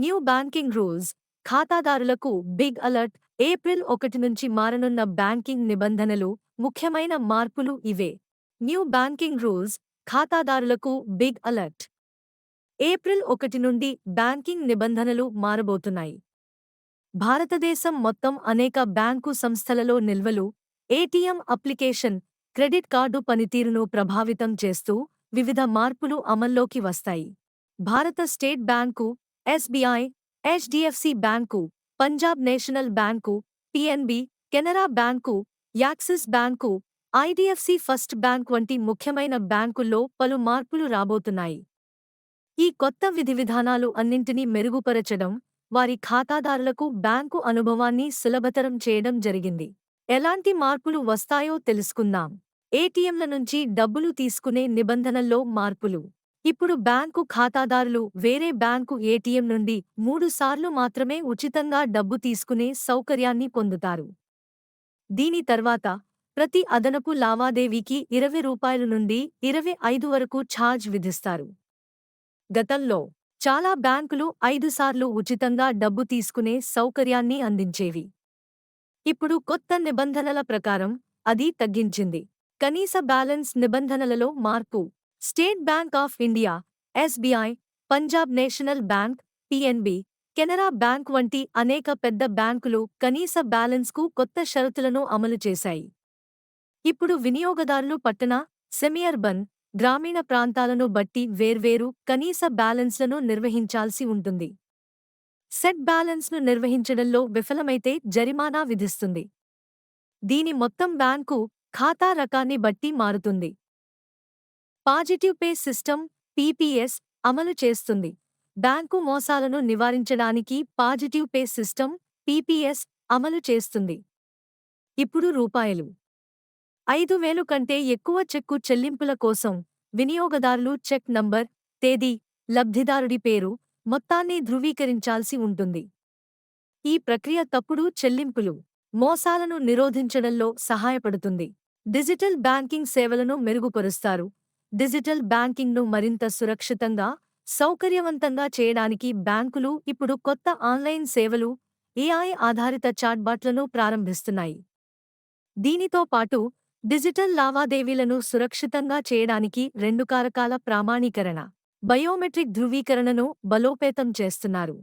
New banking rules. ఖాతాదారులకు big alert. April ఒకటి నుంచి మారనున్న బ్యాంకింగ్ నిబంధనలు ముఖ్యమైన మార్పులు ఇవే. న్యూ బ్యాంకింగ్ రూల్స్ ఖాతాదారులకు బిగ్ అలర్ట్. ఏప్రిల్ ఒకటి నుండి బ్యాంకింగ్ నిబంధనలు మారబోతున్నాయి. భారతదేశం మొత్తం అనేక బ్యాంకు సంస్థలలో నిల్వలు ఏటీఎం అప్లికేషన్ క్రెడిట్ కార్డు పనితీరును ప్రభావితం చేస్తూ వివిధ మార్పులు అమల్లోకి వస్తాయి. భారత State Bank SBI HDFC Bank Punjab National Bank PNB Canara Bank Axis Bank IDFC First Bank వంటి ముఖ్యమైన బ్యాంకుల్లో పలు మార్పులు రాబోతున్నాయి. ఈ కొత్త విధి విధానాలు అన్నింటినీ మెరుగుపరచడం వారి ఖాతాదారులకు బ్యాంకు అనుభవాన్ని సులభతరం చేయడం జరిగింది. ఎలాంటి మార్పులు వస్తాయో తెలుసుకుందాం. ఏటీఎంల నుంచి డబ్బులు తీసుకునే నిబంధనల్లో మార్పులు. ఇప్పుడు బ్యాంకు ఖాతాదారులు వేరే బ్యాంకు ఏటీఎం నుండి మూడుసార్లు మాత్రమే ఉచితంగా డబ్బు తీసుకునే సౌకర్యాన్ని పొందుతారు. దీని తర్వాత ప్రతి అదనపు లావాదేవీకి ఇరవై రూపాయల నుండి ఇరవై ఐదు వరకు ఛార్జ్ విధిస్తారు. గతంలో చాలా బ్యాంకులు ఐదుసార్లు ఉచితంగా డబ్బు తీసుకునే సౌకర్యాన్ని అందించేవి. ఇప్పుడు కొత్త నిబంధనల ప్రకారం అది తగ్గించింది. కనీస బ్యాలెన్స్ నిబంధనలలో మార్పు State Bank of India SBI Punjab National Bank PNB Canara Bank వంటి అనేక పెద్ద బ్యాంకులు కనీస బ్యాలెన్స్కు కొత్త షరతులను అమలు చేశాయి. ఇప్పుడు వినియోగదారులు పట్టణ సెమియర్బన్ గ్రామీణ ప్రాంతాలను బట్టి వేర్వేరు కనీస బ్యాలెన్స్లను నిర్వహించాల్సి ఉంటుంది. సెట్ బ్యాలెన్స్ను నిర్వహించడంలో విఫలమైతే జరిమానా విధిస్తుంది. దీని మొత్తం బ్యాంకు ఖాతా రకాన్ని బట్టి మారుతుంది. పాజిటివ్ పే సిస్టమ్ పీపీఎస్ అమలు చేస్తుంది. బ్యాంకు మోసాలను నివారించడానికి పాజిటివ్ పే సిస్టమ్ పీపీఎస్ అమలు చేస్తుంది. ఇప్పుడు రూపాయలు. ఐదు వేలు కంటే ఎక్కువ చెక్కు చెల్లింపుల కోసం వినియోగదారులు చెక్ నంబర్ తేదీ లబ్ధిదారుడి పేరు మొత్తాన్ని ధృవీకరించాల్సి ఉంటుంది. ఈ ప్రక్రియ తప్పుడు చెల్లింపులు మోసాలను నిరోధించడంలో సహాయపడుతుంది. డిజిటల్ బ్యాంకింగ్ సేవలను మెరుగుపరుస్తారు. డిజిటల్ బ్యాంకింగ్ను మరింత సురక్షితంగా సౌకర్యవంతంగా చేయడానికి బ్యాంకులు ఇప్పుడు కొత్త ఆన్లైన్ సేవలు ఏఐ ఆధారిత చాట్బాట్లను ప్రారంభిస్తున్నాయి. దీనితో పాటు డిజిటల్ లావాదేవీలను సురక్షితంగా చేయడానికి రెండు కారకాల ప్రామాణీకరణ బయోమెట్రిక్ ధృవీకరణను బలోపేతం చేస్తున్నారు.